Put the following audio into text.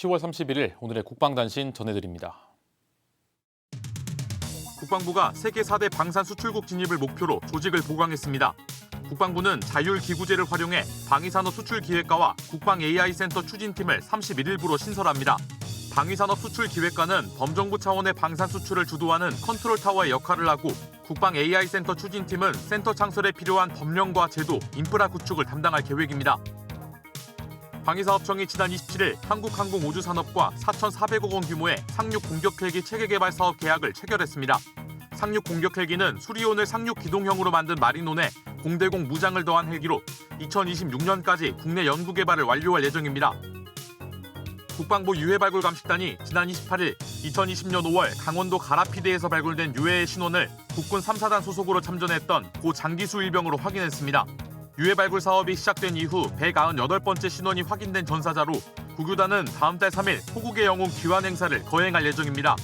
10월 31일 오늘의 국방단신 전해드립니다. 국방부가 세계 4대 방산 수출국 진입을 목표로 조직을 보강했습니다. 국방부는 자율기구제를 활용해 방위산업 수출 기획과와 국방 AI 센터 추진팀을 31일부로 신설합니다. 방위산업 수출 기획과는 범정부 차원의 방산 수출을 주도하는 컨트롤 타워의 역할을 하고 국방 AI 센터 추진팀은 센터 창설에 필요한 법령과 제도, 인프라 구축을 담당할 계획입니다. 방위사업청이 지난 27일 한국항공우주산업과 4,400억 원 규모의 상륙 공격 헬기 체계 개발 사업 계약을 체결했습니다. 상륙 공격 헬기는 수리온을 상륙 기동형으로 만든 마린온에 공대공 무장을 더한 헬기로 2026년까지 국내 연구 개발을 완료할 예정입니다. 국방부 유해 발굴 감식단이 지난 28일 2020년 5월 강원도 가라피대에서 발굴된 유해의 신원을 국군 3사단 소속으로 참전했던 고 장기수 일병으로 확인했습니다. 유해 발굴 사업이 시작된 이후 198번째 신원이 확인된 전사자로 국유단은 다음 달 3일 호국의 영웅 귀환 행사를 거행할 예정입니다.